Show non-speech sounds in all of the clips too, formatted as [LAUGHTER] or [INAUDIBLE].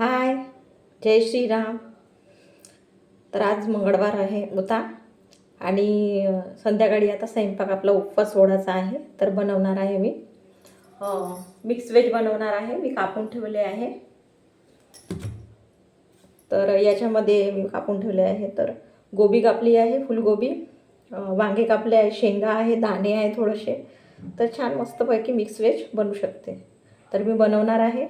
हाय जय श्रीराम. तर आज मंगळवार आहे होता आणि संध्याकाळी आता स्वयंपाक आपला उपवास सोडायचा आहे तर बनवणार आहे मी. मिक्स वेज बनवणार आहे मी कापून ठेवले आहे. तर याच्यामध्ये मी कापून ठेवले आहे तर गोबी कापली आहे फुलगोबी. वांगे कापले आहे शेंगा आहे दाणे आहे थोडेसे. तर छान मस्तपैकी मिक्स वेज बनू शकते. तर मी बनवणार आहे.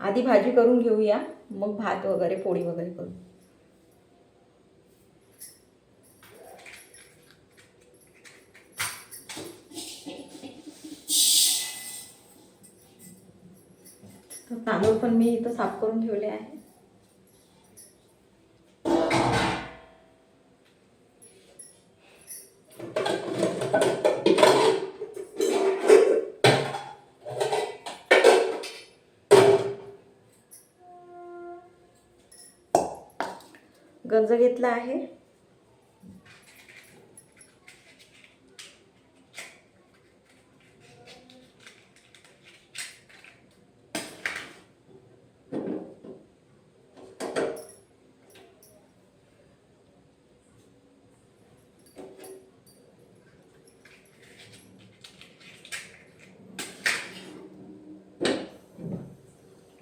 आधी भाजी करून घेऊया मग भात वगैरे पोळी वगैरे करू. तर तांदूळ पण मी इथं साफ करून ठेवले आहे. गंज घेतला आहे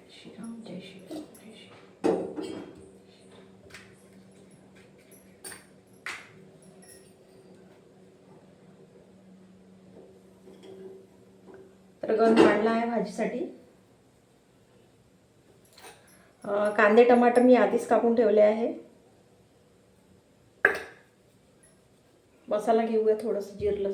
श्रीराम जय श्रीराम जय श्रीराम तर गंज मांडला आहे भाजीसाठी. कांदे टमाटर मी आधीच कापून ठेवले आहे. मसाला घेऊया थोडंसं जिरलं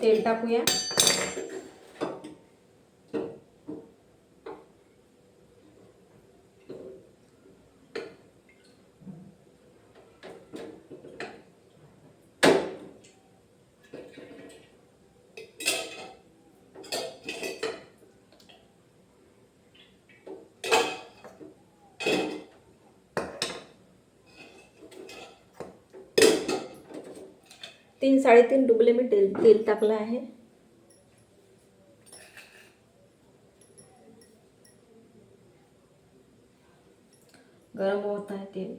तेल टाकूया. तीन साडेतीन डुबले मी तेल तेल टाकलं आहे. गरम होत आहे तेल.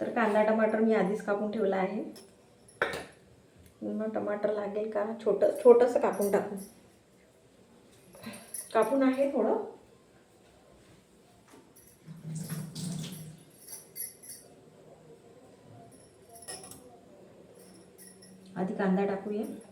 तर कांदा टमाटर मी आधीच कापून ठेवला आहे. पुन्हा टमाटर लागेल का? छोटं छोटंसं कापून टाकू. कापून आहे थोडं. कांदा टाकूया.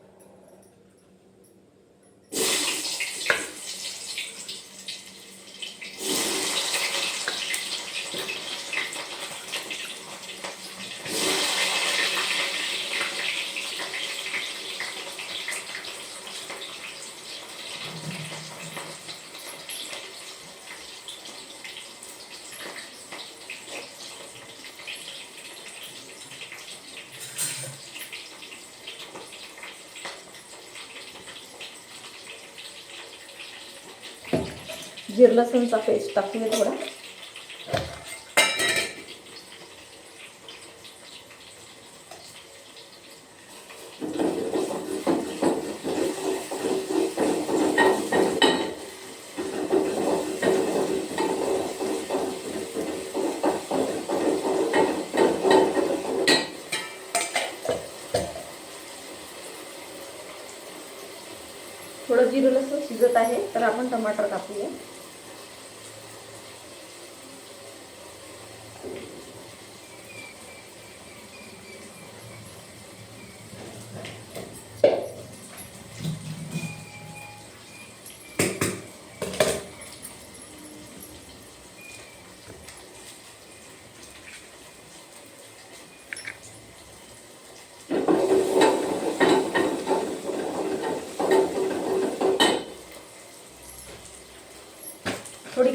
जिर लसूणचा पेस्ट टाकूया थोडा थोडं जिरं लसूण शिजत आहे तर आपण टमाटर कापूया.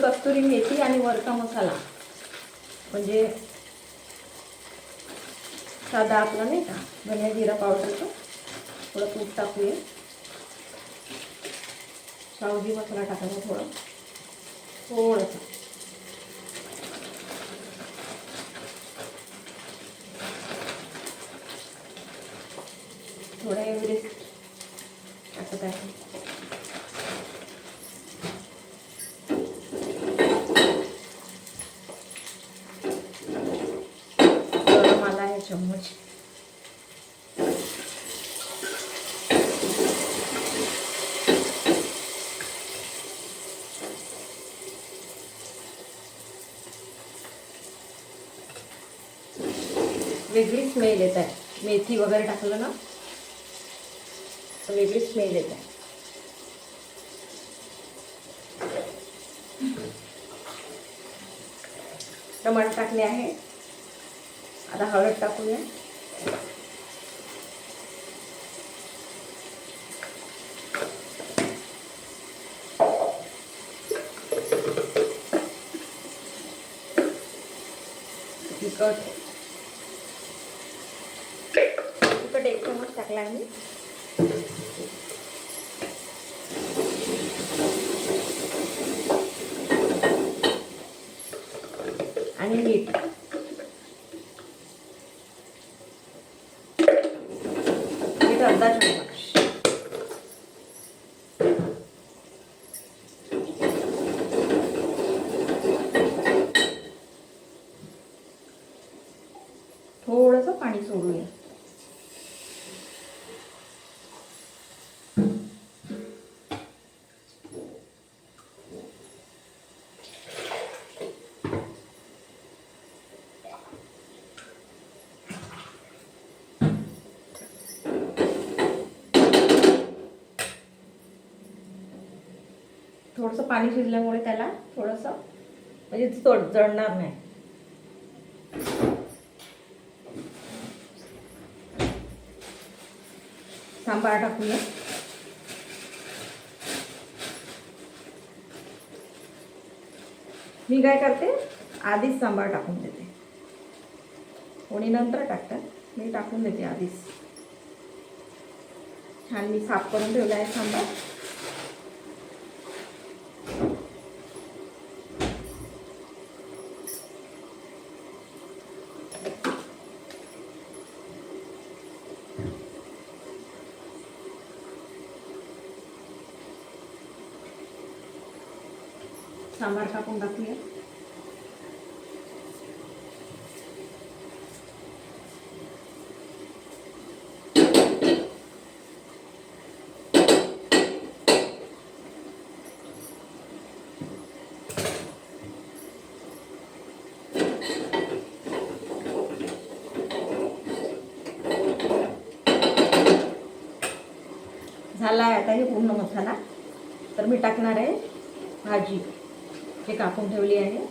कस्तुरी मेथी आणि वरचा मसाला. म्हणजे साधा आपला नाही का धनिया जिरा पावडरचं. थोडं तूप टाकूया. सावजी मसाला टाकायचा थोडं. थोडंसं. थोडं एव्हरेस्ट टाकत आहे गरम आला आहे चम्मच वेगळी स्मेल येत आहे. मेथी वगैरे टाकलं ना? तर वेगळी स्मेल येत आहे. टमाटर टाकले आहे. आता हळद टाकूया. तिखट. तिखट एक चमच टाकला आम्ही मी आणि मीठ मीठ अर्धा चमच थोडंसं पाणी सोडूया थोडंसं पाणी शिजल्यामुळे त्याला थोडंसं म्हणजे तोड जळणार नाही. सांबार टाकूया. मी काय करते आधीच सांबार टाकून देते. कोणी नंतर टाकतात मी टाकून देते आधीच. छान मी साफ करून ठेवला आहे सांबार. सांबार टाकून टाकूया. झाला आहे आता हे पूर्ण मसाला. तर मी टाकणार आहे भाजी. हे कापून ठेवली आहे.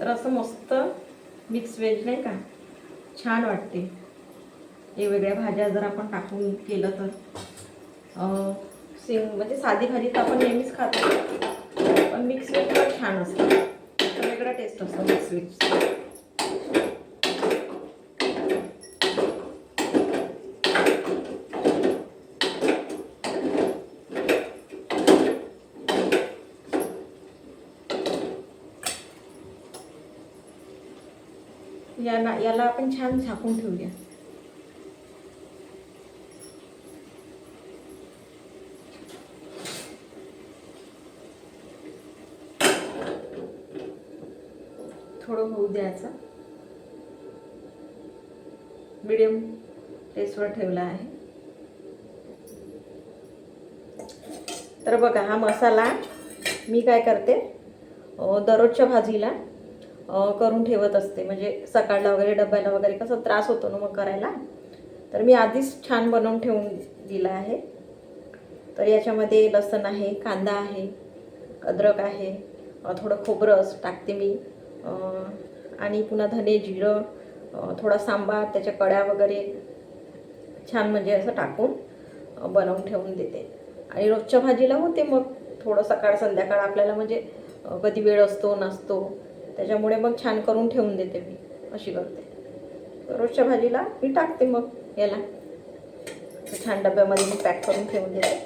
तर असं मस्त मिक्स व्हेज नाही का? छान वाटते. वेगवेगळ्या भाज्या जर आपण टाकून केलं तर. अं, सिंग म्हणजे साधी भाजी तर आपण नेहमीच खातो. पण मिक्स व्हेज पण छान असतं. वेगळा टेस्ट असतो मिक्स व्हेज याला आपण छान झाकून ठेवूया. थोडं होऊ द्यायचं. मिडियम टेस्टवर ठेवला आहे. तर बघा हा मसाला मी काय करते? दररोजच्या भाजीला करून ठेवत असते. म्हणजे सकाळला वगैरे डब्याला वगैरे कसं त्रास होतो ना मग करायला. तर मी आधीच छान बनवून ठेवून दिला आहे. तर याच्यामध्ये लसण आहे कांदा आहे अद्रक आहे थोडं खोबरं टाकते मी. आणि पुन्हा धने जिरं थोडा सांबार त्याच्या कड्या वगैरे छान म्हणजे असं टाकून बनवून ठेवून देते. आणि रोजच्या भाजीला होते मग थोडं सकाळ संध्याकाळ आपल्याला म्हणजे कधी वेळ असतो नसतो त्याच्यामुळे मग छान करून ठेवून देते मी. अशी करते. रोजच्या भाजीला मी टाकते मग याला. छान डब्यामध्ये मी पॅक करून ठेवून देते.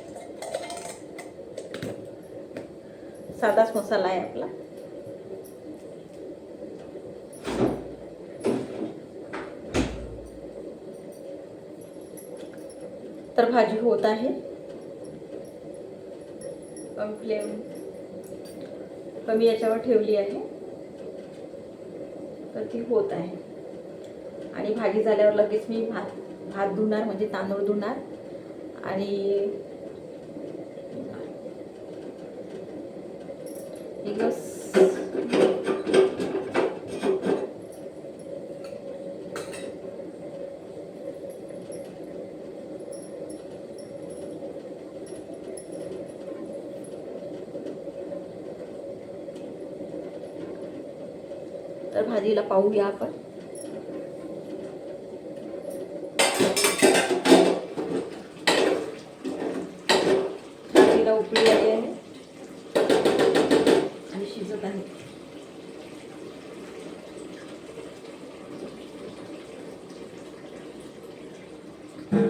साधाच मसाला आहे आपला. तर भाजी होत आहे. कमी फ्लेम कमी याच्यावर ठेवली आहे. तर ती होत आहे. आणि भाजी झाल्यावर लगेच मी भात भात धुणार म्हणजे तांदूळ धुणार. आणि एक तर भाजीला पाहूया आपण. भाजीला उकळी आली आहे. आणि शिजत आहे.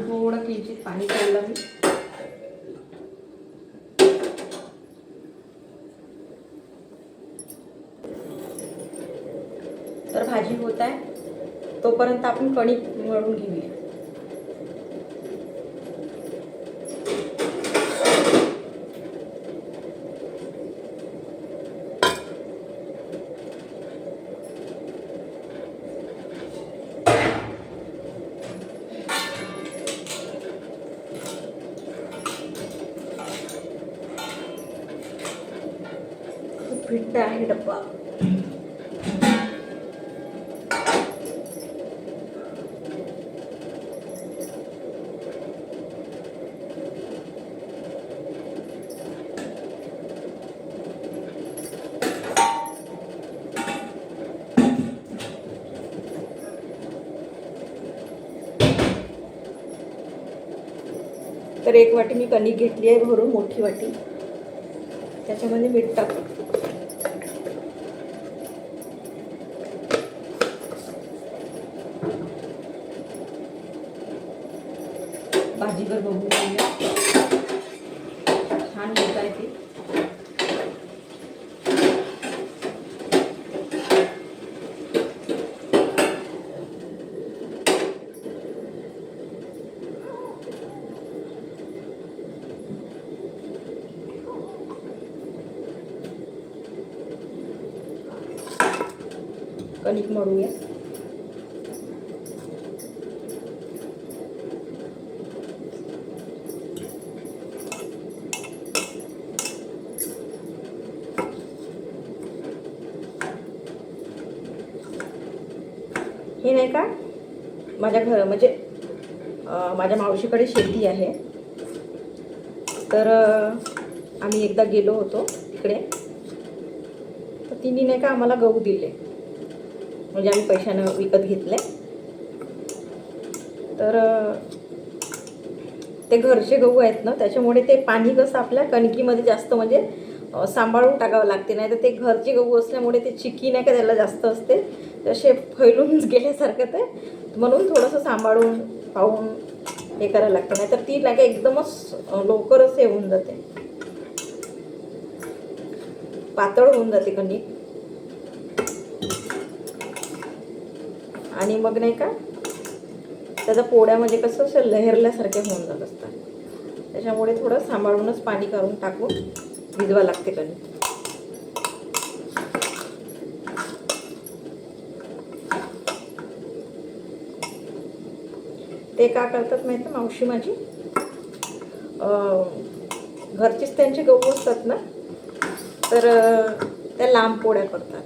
थोडं किंचित पाणी काढलं मी तर भाजी होत आहे तोपर्यंत आपण कणिक मळून घेऊया खूप फिट्ट आहे डब्बा तर एक वाटी मी कणिक घेतली आहे भरून मोठी वाटी. त्याच्यामध्ये मीठ टाकतो भाजीवर बघू घेऊया छान होत आहे ते कणिक मळूया हे नाही का? माझ्या घर म्हणजे माझ्या मावशीकडे शेती आहे. तर आम्ही एकदा गेलो होतो तिकडे. तर तिने नाही का आम्हाला गहू दिले. म्हणजे आम्ही पैशानं विकत घेतले तर ते घरचे गहू आहेत ना त्याच्यामुळे ते पाणी कसं आपल्या कणकीमध्ये जास्त म्हणजे सांभाळून टाकावं लागते. नाही तर ते घरचे गहू असल्यामुळे ते चिकी नाही का त्याला जास्त असते. तसे फैलून [LAUGHS] गेल्यासारखं ते. म्हणून थोडंसं सांभाळून पाहून हे करायला लागतं. नाही तर ती नाही का एकदमच लवकरच हे होऊन जाते. पातळ होऊन जाते कणिक. आणि मग नाही का त्याचा पोळ्या म्हणजे कसं असं लहरल्यासारखे होऊन जात असतात त्याच्यामुळे थोडं सांभाळूनच पाणी काढून टाकून भिजवा लागते कधी. ते का करतात माहीत मावशी माझी घरचीच त्यांची गहू असतात ना तर त्या लांब पोळ्या करतात.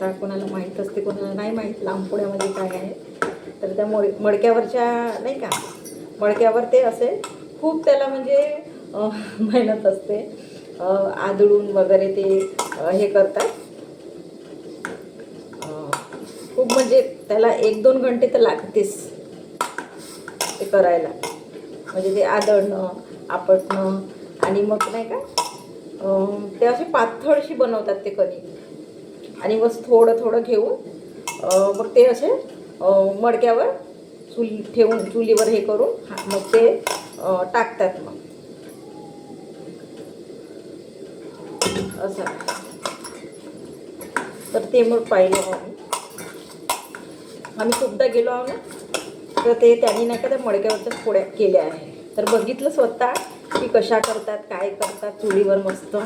आता कोणाला माहीत असते कोणाला नाही माहीत लांबपुण्यामध्ये काय आहे. तर त्या मड मडक्यावरच्या नाही का मडक्यावर ते असे खूप त्याला म्हणजे मेहनत असते. आदळून वगैरे ते हे करतात. खूप म्हणजे त्याला एक दोन घंटे तर लागतेच ते करायला. म्हणजे ते आदळणं आपटणं आणि मग नाही का ते असे पातळशी बनवतात ते कधी आणि बस थोडं थोडं घेऊन मग ते असे मडक्यावर चुल ठेवून चुलीवर हे करून हा- मग ते टाकतात मग. असं. तर ते मग पाहिलं आम्ही. आम्ही खूपदा गेलो आहो ना तर ते त्यांनी नाही का त्या मडक्यावरच्या पोळ्या केल्या आहे तर बघितलं स्वतः की कशा करतात काय करतात चुलीवर मस्त.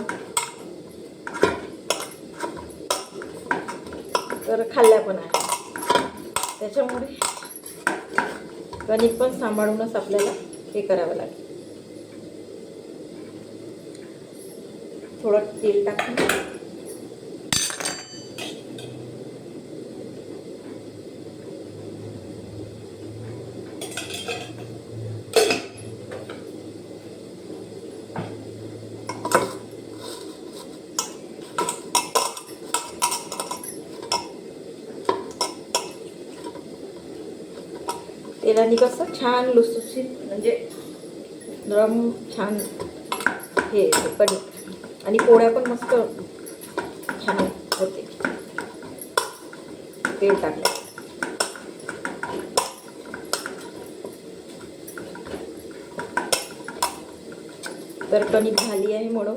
तर खाल्ल्या पण आहे. त्याच्यामुळे कणिक पण सांभाळूनच आपल्याला हे करावं लागेल. थोडं तेल टाकून तेलाने कसं छान लुसलुशीत म्हणजे नरम छान हे येते आणि पोळ्या पण मस्त छान होते. तेल टाकलं. तर कणिक झाली आहे म्हणून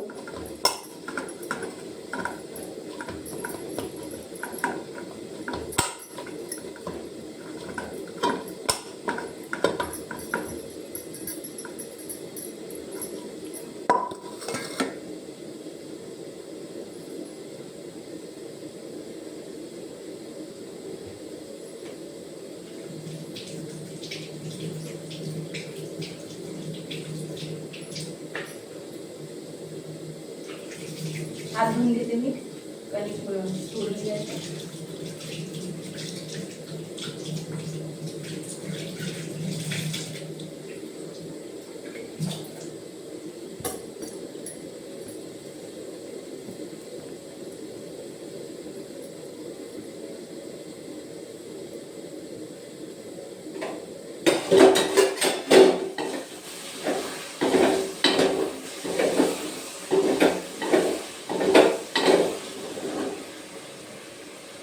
हात धुवून घेते मी कणिक सोडली आहे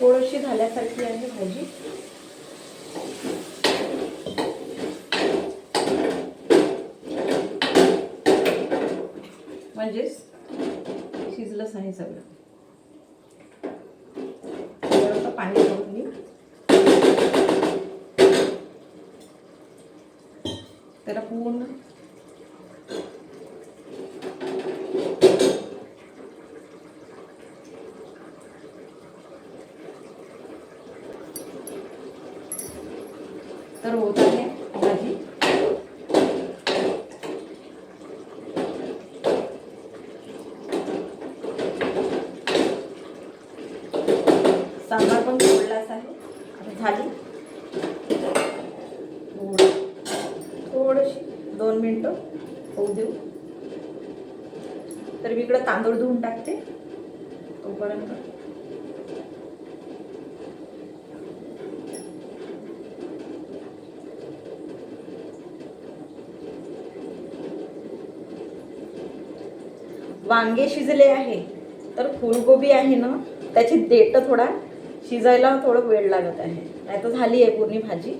थोडीशी झाल्यासारखी आहे भाजी म्हणजेच शिजलंच आहे सगळं. पाणी करून घेऊ त्याला पूर्ण तर होत आहे भाजी सांबार पण फोडलाच आहे आता झाली थोडं थोडीशी दोन मिनटं होऊ देऊ तर मी इकडं तांदूळ धुवून टाकते. तोपर्यंत. वांगे शिजले आहे तर फुलगोबी आहे ना त्याची देठ थोडा शिजायला थोडं वेळ लागत आहे. नाही तर झाली आहे पूर्ण भाजी.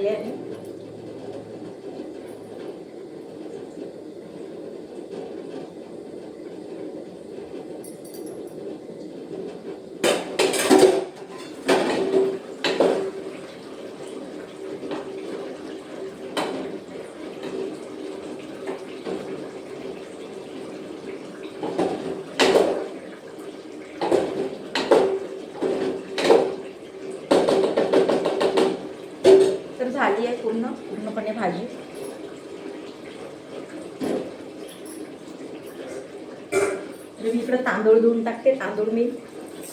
धुवून टाकले आहे पूर्ण पूर्णपणे भाजी. तर मी इकडं तांदूळ धुवून टाकते. तांदूळ मी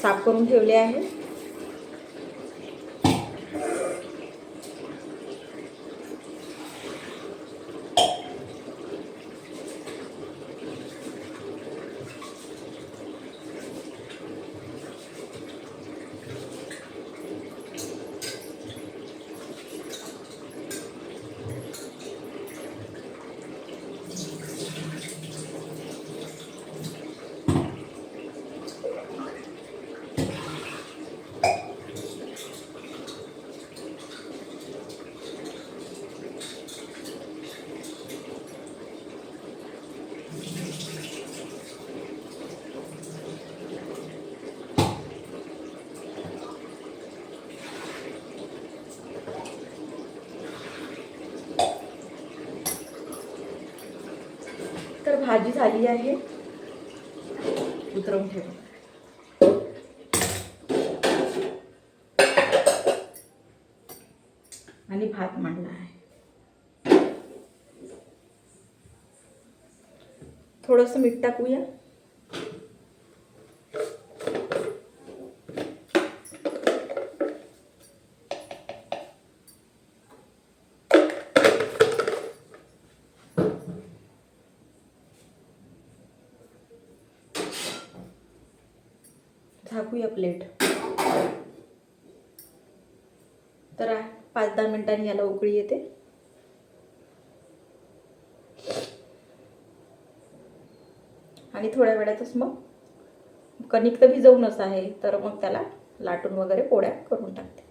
साफ करून ठेवले आहे तर भाजी झाली आहे. उतरवून ठेवा. आणि भात मांडला आहे. थोडंसं मीठ टाकूया. टाकूया प्लेट. तर पाच दहा मिनिटांनी याला उकळी येते. आणि थोड्या वेळातच मग कणिक तर भिजवूनच आहे तर मग त्याला लाटून वगैरे पोळ्या करून टाकते.